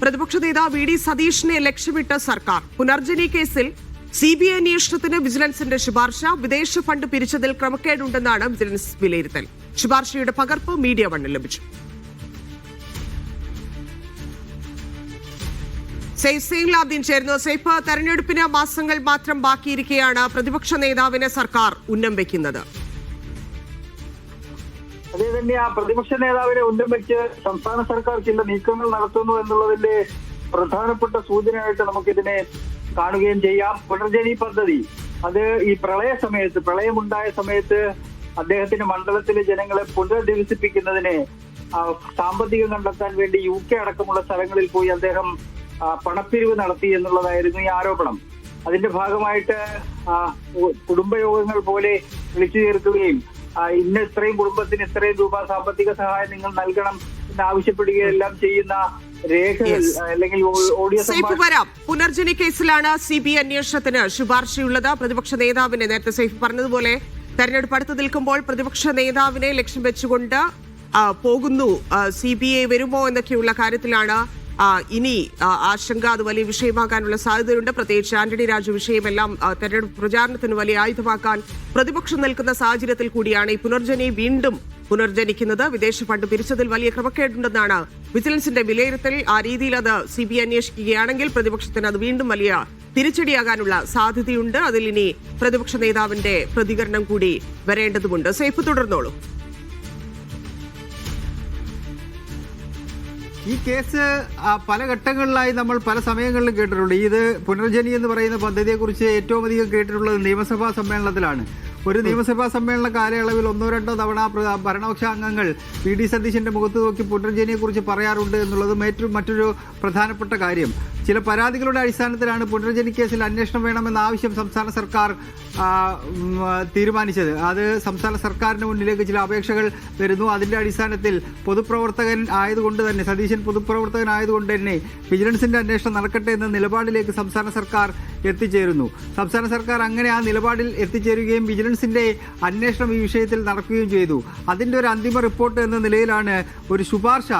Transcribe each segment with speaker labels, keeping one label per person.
Speaker 1: പ്രതിപക്ഷ നേതാവ് V D സതീഷിനെ ലക്ഷ്യമിട്ട സർക്കാർ. പുനർജനി കേസിൽ സി ബി ഐ അന്വേഷണത്തിന് വിജിലൻസിന്റെ ശുപാർശ. വിദേശ ഫണ്ട് പിരിച്ചതിൽ ക്രമക്കേടുണ്ടെന്നാണ് വിജിലൻസ് വിലയിരുത്തൽ. ശുപാർശയുടെ പകർപ്പ് മീഡിയ വണ്ണിൽ ലഭിച്ചു. സെയ്ഫ് സെയിൻലാബ്ദീൻ ചേരുന്നു. സെയ്ഫ് തെരഞ്ഞെടുപ്പിന് മാസങ്ങൾ മാത്രം ബാക്കിയിരിക്കെയാണ് പ്രതിപക്ഷ നേതാവിനെ സർക്കാർ ഉന്നം വെക്കുന്നത്.
Speaker 2: അതേ തന്നെ ആ പ്രതിപക്ഷ നേതാവിനെ ഉന്നം വെച്ച് സംസ്ഥാന സർക്കാർ ചില നീക്കങ്ങൾ നടത്തുന്നു എന്നുള്ളതിന്റെ പ്രധാനപ്പെട്ട സൂചനയായിട്ട് നമുക്കിതിനെ കാണുകയും ചെയ്യാം. പുനർജനി പദ്ധതി. അത് ഈ പ്രളയ സമയത്ത് പ്രളയമുണ്ടായ സമയത്ത് അദ്ദേഹത്തിന്റെ മണ്ഡലത്തിലെ ജനങ്ങളെ പുനരധിവസിപ്പിക്കുന്നതിന് സാമ്പത്തികം കണ്ടെത്താൻ വേണ്ടി യു കെ അടക്കമുള്ള സ്ഥലങ്ങളിൽ പോയി അദ്ദേഹം പണപ്പിരിവ് നടത്തി എന്നുള്ളതായിരുന്നു ഈ ആരോപണം. അതിന്റെ ഭാഗമായിട്ട് കുടുംബയോഗങ്ങൾ പോലെ വിളിച്ചു ചേർക്കുകയും ഇന്ന ഇത്രയും കുടുംബത്തിന് ഇത്രയും രൂപ സാമ്പത്തിക സഹായം നിങ്ങൾ നൽകണം എന്ന് ആവശ്യപ്പെടുകയെല്ലാം ചെയ്യുന്ന രേഖകൾ അല്ലെങ്കിൽ
Speaker 1: സേഫ് വരാം. പുനർജനി കേസിലാണ് സി ബി അന്വേഷണത്തിന് ശുപാർശയുള്ളത്. പ്രതിപക്ഷ നേതാവിനെ നേരത്തെ സേഫ് പറഞ്ഞതുപോലെ തെരഞ്ഞെടുപ്പ് അടുത്ത് നിൽക്കുമ്പോൾ പ്രതിപക്ഷ നേതാവിനെ ലക്ഷ്യം വെച്ചുകൊണ്ട് പോകുന്നു. സി ബി ഐ വരുമോ എന്നൊക്കെയുള്ള കാര്യത്തിലാണ് ഇനി ആശങ്ക അത് വലിയ വിഷയമാകാനുള്ള സാധ്യതയുണ്ട്. പ്രത്യേകിച്ച് ആന്റണി രാജു വിഷയമെല്ലാം തെരഞ്ഞെടുപ്പ് പ്രചാരണത്തിന് വലിയ ആയുധമാക്കാൻ പ്രതിപക്ഷം നിൽക്കുന്ന സാഹചര്യത്തിൽ കൂടിയാണ് ഈ പുനർജനി വീണ്ടും പുനർജനിക്കുന്നത്. വിദേശ ഫണ്ട് പിരിച്ചതിൽ വലിയ ക്രമക്കേടുണ്ടെന്നാണ് വിജിലൻസിന്റെ വിലയിരുത്തൽ. ആ രീതിയിൽ അത് സി ബി അന്വേഷിക്കുകയാണെങ്കിൽ പ്രതിപക്ഷത്തിന് അത് വീണ്ടും വലിയ തിരിച്ചടിയാകാനുള്ള സാധ്യതയുണ്ട്. അതിൽ ഇനി പ്രതിപക്ഷ നേതാവിന്റെ പ്രതികരണം കൂടി വരേണ്ടതുണ്ട് സേഫ് തുടർന്നോളൂ.
Speaker 3: ഈ കേസ് പല ഘട്ടങ്ങളിലായി നമ്മൾ പല സമയങ്ങളിലും കേട്ടിട്ടുണ്ട്. ഇത് പുനർജനി എന്ന് പറയുന്ന പദ്ധതിയെക്കുറിച്ച് ഏറ്റവും അധികം കേട്ടിട്ടുള്ളത് നിയമസഭാ സമ്മേളനത്തിലാണ്. ഒരു നിയമസഭാ സമ്മേളന കാലയളവിൽ ഒന്നോ രണ്ടോ തവണ ഭരണപക്ഷ അംഗങ്ങൾ വി ഡി. സതീശന്റെ മുഖത്ത് നോക്കി പുനർജനിയെക്കുറിച്ച് പറയാറുണ്ട് എന്നുള്ളതും ഏറ്റവും മറ്റൊരു പ്രധാനപ്പെട്ട കാര്യം. ചില പരാതികളുടെ അടിസ്ഥാനത്തിലാണ് പുനർജനി കേസിൽ അന്വേഷണം വേണമെന്ന ആവശ്യം സംസ്ഥാന സർക്കാർ തീരുമാനിച്ചത്. അത് സംസ്ഥാന സർക്കാരിന് മുന്നിലേക്ക് ചില അപേക്ഷകൾ വരുന്നു. അതിന്റെ അടിസ്ഥാനത്തിൽ പൊതുപ്രവർത്തകൻ ആയതുകൊണ്ട് തന്നെ സതീശൻ പൊതുപ്രവർത്തകൻ ആയതുകൊണ്ട് തന്നെ വിജിലൻസിന്റെ അന്വേഷണം നടക്കട്ടെ എന്ന നിലപാടിലേക്ക് സംസ്ഥാന സർക്കാർ എത്തിച്ചേരുന്നു. സംസ്ഥാന സർക്കാർ അങ്ങനെ ആ നിലപാടിൽ എത്തിച്ചേരുകയും വിജിലൻസിന്റെ അന്വേഷണം ഈ വിഷയത്തിൽ നടക്കുകയും ചെയ്തു. അതിന്റെ ഒരു അന്തിമ റിപ്പോർട്ട് എന്ന നിലയിലാണ് ഒരു ശുപാർശ.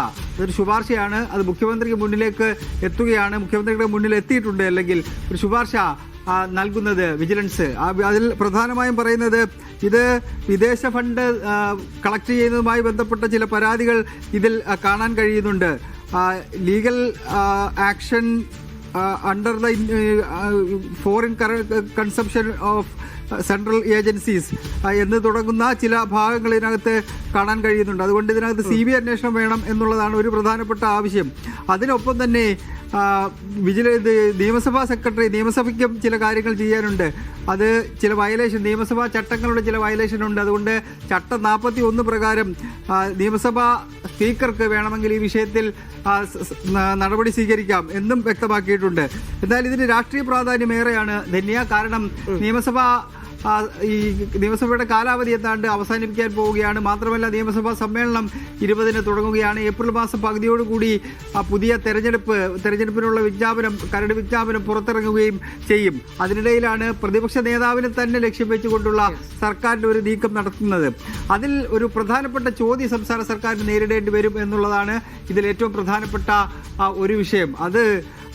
Speaker 3: ഒരു ശുപാർശയാണ് അത് മുഖ്യമന്ത്രിക്ക് മുന്നിലേക്ക് എത്തുകയാണ്. മുഖ്യമന്ത്രിയുടെ മുന്നിൽ എത്തിയിട്ടുണ്ട് അല്ലെങ്കിൽ ഒരു ശുപാർശ നൽകുന്നത് വിജിലൻസ്. അതിൽ പ്രധാനമായും പറയുന്നത് ഇത് വിദേശ ഫണ്ട് കളക്ട് ചെയ്യുന്നതുമായി ബന്ധപ്പെട്ട ചില പരാതികൾ ഇതിൽ കാണാൻ കഴിയുന്നുണ്ട്. Legal action under the foreign consumption of central agencies എന്ന് തുടങ്ങുന്ന ചില ഭാഗങ്ങൾ ഇതിനകത്ത് കാണാൻ കഴിയുന്നുണ്ട്. അതുകൊണ്ട് ഇതിനകത്ത് സി ബി അന്വേഷണം വേണം എന്നുള്ളതാണ് ഒരു പ്രധാനപ്പെട്ട ആവശ്യം. അതിനൊപ്പം തന്നെ വിജില നിയമസഭാ സെക്രട്ടറി നിയമസഭയ്ക്ക് ചില കാര്യങ്ങൾ ചെയ്യാനുണ്ട്. അത് ചില വയലേഷൻ നിയമസഭാ ചട്ടങ്ങളുടെ ചില വയലേഷൻ ഉണ്ട്. അതുകൊണ്ട് ചട്ടം നാൽപ്പത്തി ഒന്ന് പ്രകാരം നിയമസഭാ സ്പീക്കർക്ക് വേണമെങ്കിൽ ഈ വിഷയത്തിൽ നടപടി സ്വീകരിക്കാം എന്നും വ്യക്തമാക്കിയിട്ടുണ്ട്. എന്നാൽ ഇതിന് രാഷ്ട്രീയ പ്രാധാന്യം ഏറെയാണ്. ധന്യ കാരണം നിയമസഭ ഈ നിയമസഭയുടെ കാലാവധി എത്താണ്ട് അവസാനിപ്പിക്കാൻ പോവുകയാണ്. മാത്രമല്ല നിയമസഭാ സമ്മേളനം ഇരുപതിന് തുടങ്ങുകയാണ്. ഏപ്രിൽ മാസം പകുതിയോടുകൂടി പുതിയ തെരഞ്ഞെടുപ്പ് തെരഞ്ഞെടുപ്പിനുള്ള വിജ്ഞാപനം കരട് വിജ്ഞാപനം പുറത്തിറങ്ങുകയും ചെയ്യും. അതിനിടയിലാണ് പ്രതിപക്ഷ നേതാവിനെ തന്നെ ലക്ഷ്യം വെച്ചുകൊണ്ടുള്ള സർക്കാരിന്റെ ഒരു നീക്കം നടത്തുന്നത്. അതിൽ ഒരു പ്രധാനപ്പെട്ട ചോദ്യം സംസ്ഥാന സർക്കാരിന് നേരിടേണ്ടി വരും എന്നുള്ളതാണ് ഇതിൽ ഏറ്റവും പ്രധാനപ്പെട്ട ഒരു വിഷയം. അത്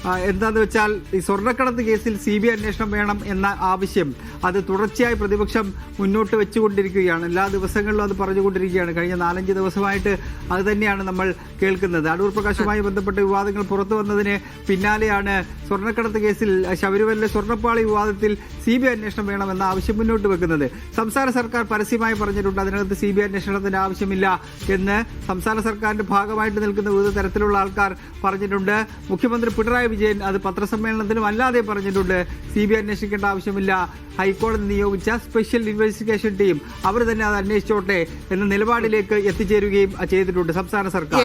Speaker 3: എന്താന്ന് വെച്ചാൽ ഈ സ്വർണക്കടത്ത് കേസിൽ സി ബി അന്വേഷണം വേണം എന്ന ആവശ്യം അത് തുടർച്ചയായി പ്രതിപക്ഷം മുന്നോട്ട് വെച്ചുകൊണ്ടിരിക്കുകയാണ്. എല്ലാ ദിവസങ്ങളിലും അത് പറഞ്ഞുകൊണ്ടിരിക്കുകയാണ്. കഴിഞ്ഞ നാലഞ്ച് ദിവസമായിട്ട് അത് തന്നെയാണ് നമ്മൾ കേൾക്കുന്നത്. അടൂർ പ്രകാശുമായി ബന്ധപ്പെട്ട വിവാദങ്ങൾ പുറത്തു വന്നതിന് പിന്നാലെയാണ് സ്വർണക്കടത്ത് കേസിൽ ശബരിമലയിലെ സ്വർണപ്പാളി വിവാദത്തിൽ സി ബി അന്വേഷണം വേണമെന്ന ആവശ്യം മുന്നോട്ട് വെക്കുന്നത്. സംസ്ഥാന സർക്കാർ പരസ്യമായി പറഞ്ഞിട്ടുണ്ട്. അതിനകത്ത് സി ബി അന്വേഷണത്തിന്റെ ആവശ്യമില്ല എന്ന് സംസ്ഥാന സർക്കാരിന്റെ ഭാഗമായിട്ട് നിൽക്കുന്ന വിവിധ തരത്തിലുള്ള ആൾക്കാർ പറഞ്ഞിട്ടുണ്ട്. മുഖ്യമന്ത്രി പിണറായി വിജയൻ അത് പത്രസമ്മേളനത്തിലും അല്ലാതെ പറഞ്ഞിട്ടുണ്ട്. സി ബി ഐ അന്വേഷിക്കേണ്ട ആവശ്യമില്ല. ഹൈക്കോടതി നിയോഗിച്ച സ്പെഷ്യൽ ഇൻവെസ്റ്റിഗേഷൻ ടീം അവർ തന്നെ അത് അന്വേഷിച്ചോട്ടെ എന്ന നിലപാടിലേക്ക് എത്തിച്ചേരുകയും ചെയ്തിട്ടുണ്ട് സംസ്ഥാന സർക്കാർ.